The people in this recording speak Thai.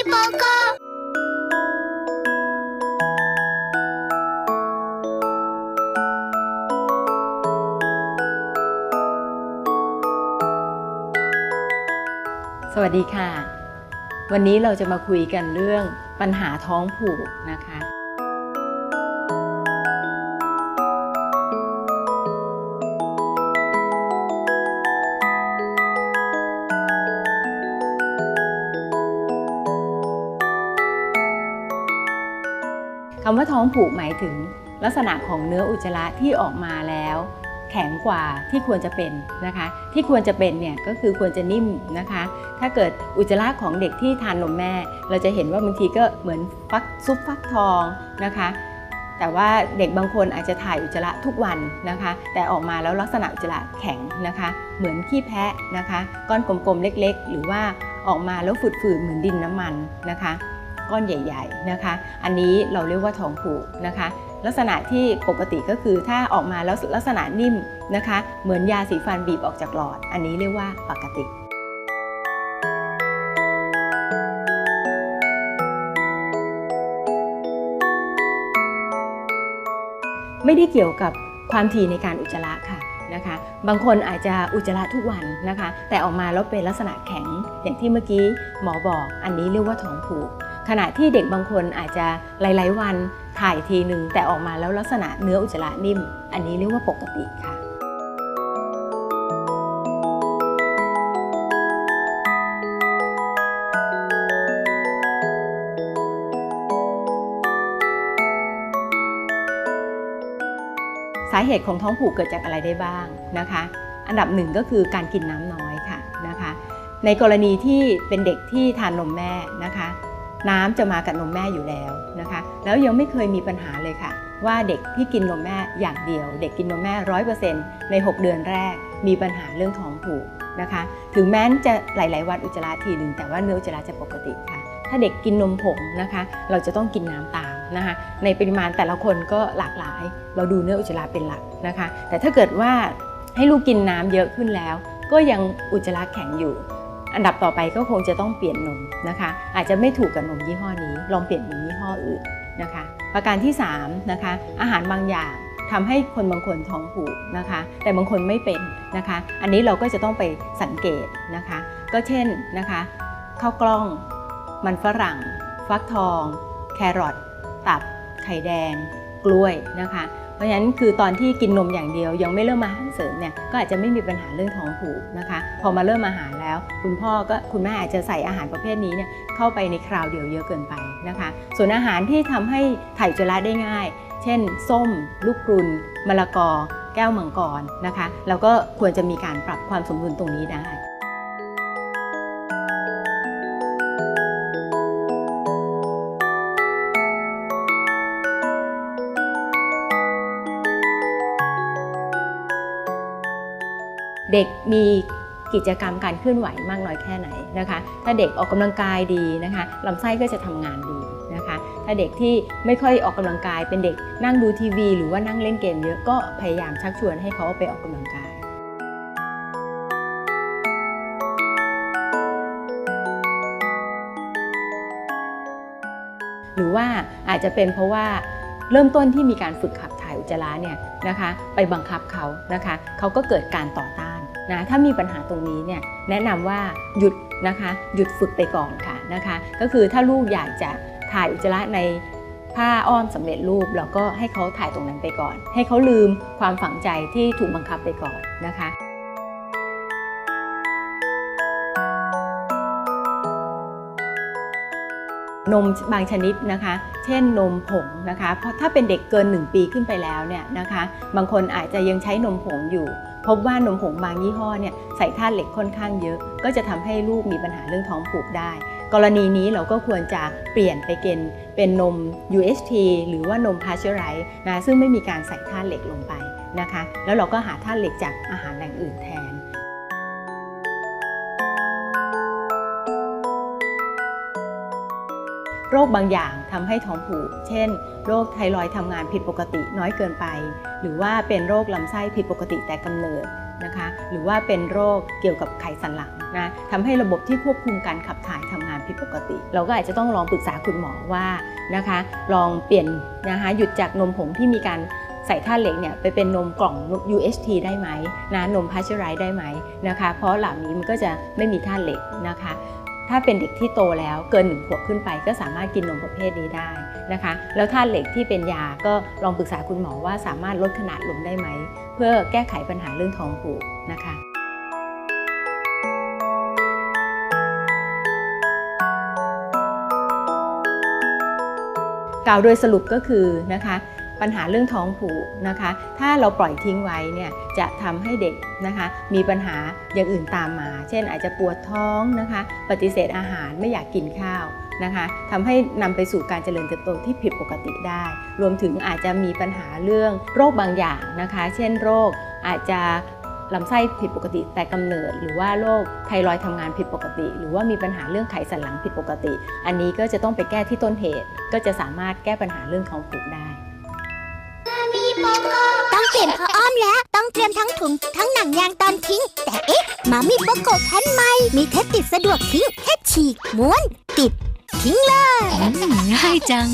จิโปโกสวัสดีค่ะ วันนี้เราจะมาคุยกันเรื่องปัญหาท้องผูกนะคะำว่าท้องผูกหมายถึงลักษณะของเนื้ออุจจาระที่ออกมาแล้ว แข็งกว่าที่ควรจะเป็นนะคะ ที่ควรจะเป็นเนี่ยก็คือควรจะนิ่มนะคะ ถ้าเกิดอุจจาระของเด็กที่ทานนมแม่ เราจะเห็นว่าบางทีก็เหมือนฟักซุปฟักทองนะคะแต่ว่าเด็กบางคนอาจจะถ่ายอุจจาระทุกวันนะคะ แต่ออกมาแล้วลักษณะอุจจาระแข็งนะคะ เหมือนขี้แพะนะคะ ก้อนกลมๆเล็กๆ หรือว่าออกมาแล้วฝืดๆเหมือนดินน้ำมันนะคะ ก้อนใหญ่ ๆนะคะ อันนี้เราเรียกว่าท้องผูกนะคะ ลักษณะที่ปกติก็คือถ้าออกมาแล้วลักษณะนิ่มนะคะ เหมือนยาสีฟันบีบออกจากหลอด อันนี้เรียกว่าปกติไม่ได้เกี่ยวกับความถี่ในการอุจจาระค่ะนะคะ บางคนอาจจะอุจจาระทุกวันนะคะ แต่ออกมาแล้วเป็นลักษณะแข็งอย่างที่เมื่อกี้หมอบอก อันนี้เรียกว่าท้องผูก ขณะที่เด็กบางคนอาจจะหลาย ๆ วันถ่ายทีหนึ่งแต่ออกมาแล้วลักษณะเนื้ออุจจาระนิ่ม อันนี้เรียกว่าปกติค่ะสาเหตุของท้องผูกเกิดจากอะไรได้บ้างนะคะ อันดับหนึ่งก็คือการกินน้ำน้อยค่ะนะคะ ในกรณีที่เป็นเด็กที่ทานนมแม่นะคะ น้ำจะมากับนมแม่อยู่แล้วนะคะ แล้วยังไม่เคยมีปัญหาเลยค่ะ ว่าเด็กที่กินนมแม่อย่างเดียว เด็กกินนมแม่ร้อยเปอร์เซ็นต์ใน 6 เดือนแรก มีปัญหาเรื่องท้องผูกนะคะ ถึงแม้จะหลาย ๆ วันอุจจาระทีหนึ่งแต่ว่าเนื้ออุจจาระจะปกติค่ะ ถ้าเด็กกินนมผงนะคะ เราจะต้องกินน้ำตามนะคะ ในปริมาณแต่ละคนก็หลากหลาย เราดูเนื้ออุจจาระเป็นหลักนะคะ แต่ถ้าเกิดว่าให้ลูกกินน้ำเยอะขึ้นแล้ว ก็ยังอุจจาระแข็งอยู่ อันดับต่อไปก็คงจะต้องเปลี่ยนนมนะคะ อาจจะไม่ถูกกับนมยี่ห้อนี้ ลองเปลี่ยนนมยี่ห้ออื่นนะคะ ประการที่3นะคะอาหารบางอย่างทำให้คนบางคนท้องผูกนะคะ แต่บางคนไม่เป็นนะคะ อันนี้เราก็จะต้องไปสังเกตนะคะ ก็เช่นนะคะข้าวกล้อง มันฝรั่ง ฟักทอง แครอทตับ ไข่แดง กล้วยนะคะ ราะฉะนั้นคือตอนที่กินนมอย่างเดียว ยังไม่เริ่มอาหารเสริมเนี่ยก็อาจจะไม่มีปัญหาเรื่องท้องผูกนะคะ พอมาเริ่มอาหารแล้ว คุณพ่อก็คุณแม่อาจจะใส่อาหารประเภทนี้เนี่ยเข้าไปในคราวเดียวเยอะเกินไปนะคะ ส่วนอาหารที่ทำให้ถ่ายอุจจาได้ง่าย เช่น ส้ม ลูกกรุนมะละกอ แก้วมังกรนะคะ เราก็ควรจะมีการปรับความสมดุลตรงนี้ได้ เด็กมีกิจกรรมการเคลื่อนไหวมากน้อยแค่ไหนนะคะ ถ้าเด็กออกกำลังกายดีนะคะลำไส้ก็จะทำงานดีนะคะ ถ้าเด็กที่ไม่ค่อยออกกำลังกายเป็นเด็กนั่งดูทีวี หรือว่านั่งเล่นเกมเยอะก็พยายามชักชวนให้เขาไปออกกำลังกายหรือว่าอาจจะเป็นเพราะว่าเริ่มต้นที่มีการฝึกขับถ่ายอุจจาระเนี่ยนะคะ ไปบังคับเขานะคะเขาก็เกิดการต่อต้าน นะถ้ามีปัญหาตรงนี้เนี่ยแนะนำว่าหยุดนะคะหยุดฝึกไปก่อนค่ะนะคะก็คือถ้าลูกอยากจะถ่ายอุจจาระในผ้าอ้อมสำเร็จรูปเราก็ให้เขาถ่ายตรงนั้นไปก่อน ให้เขาลืมความฝังใจที่ถูกบังคับไปก่อนนะคะนมบางชนิดนะคะ เช่นนมผงนะคะ เพราะถ้าเป็นเด็กเกิน 1 ปีขึ้นไปแล้วเนี่ยนะคะ บางคนอาจจะยังใช้นมผงอยู่ พบว่านมผงบางยี่ห้อเนี่ยใส่ธาตุเหล็กค่อนข้างเยอะ ก็จะทำให้ลูกมีปัญหาเรื่องท้องผูกได้ กรณีนี้เราก็ควรจะเปลี่ยนไปเกณฑ์เป็นนม UHT หรือว่านมพาเชอไรส์นะซึ่งไม่มีการใส่ธาตุเหล็กลงไปนะคะ แล้วเราก็หาธาตุเหล็กจากอาหารแหล่งอื่นแทน โรคบางอย่างทำให้ท้องผูก เช่น โรคไทรอยด์ทำงานผิดปกติน้อยเกินไป หรือว่าเป็นโรคลำไส้ผิดปกติแต่กำเนิดนะคะ หรือว่าเป็นโรคเกี่ยวกับไขสันหลังนะทำให้ระบบที่ควบคุมการขับถ่ายทำงานผิดปกติ เราก็อาจจะต้องลองปรึกษาคุณหมอว่านะคะ ลองเปลี่ยนนะคะหยุดจากนมผงที่มีการใส่ธาตุเหล็กเนี่ยไปเป็นนมกล่อง UHT ได้ไหมนะนมพาสเจอไรได้ไหมนะคะ เพราะเหล่านี้มันก็จะไม่มีธาตุเหล็กนะคะ ถ้าเป็นเด็กที่โตแล้วเกินหนึ่งขวบขึ้นไป ก็สามารถกินนมประเภทนี้ได้นะคะ แล้วธาตุเหล็กที่เป็นยาก็ลองปรึกษาคุณหมอว่าสามารถลดขนาดลงได้ไหม เพื่อแก้ไขปัญหาเรื่องท้องผูกนะคะกล่าวโดยสรุปก็คือนะคะ ปัญหาเรื่องท้องผูกนะคะ ถ้าเราปล่อยทิ้งไว้เนี่ยจะทำให้เด็กนะคะ มีปัญหาอย่างอื่นตามมา เช่นอาจจะปวดท้องนะคะ ปฏิเสธอาหารไม่อยากกินข้าวนะคะทำให้นำไปสู่การเจริญเติบโตที่ผิดปกติได้ รวมถึงอาจจะมีปัญหาเรื่องโรคบางอย่างนะคะ เช่นโรคอาจจะลำไส้ผิดปกติแต่กำเนิด หรือว่าโรคไทรอยด์ทำงานผิดปกติ หรือว่ามีปัญหาเรื่องไขสันหลังผิดปกติ อันนี้ก็จะต้องไปแก้ที่ต้นเหตุ ก็จะสามารถแก้ปัญหาเรื่องท้องผูกได้ ต้องเปลี่ยนผ้าอ้อมแล้ว ต้องเตรียมทั้งถุงทั้งหนังยางตอนทิ้ง แต่เอ๊ะมามีโปโกแท่นใหม่ มีเทปติดสะดวกทิ้งแค่ฉีกม้วน ติด ทิ้งเลยง่ายจัง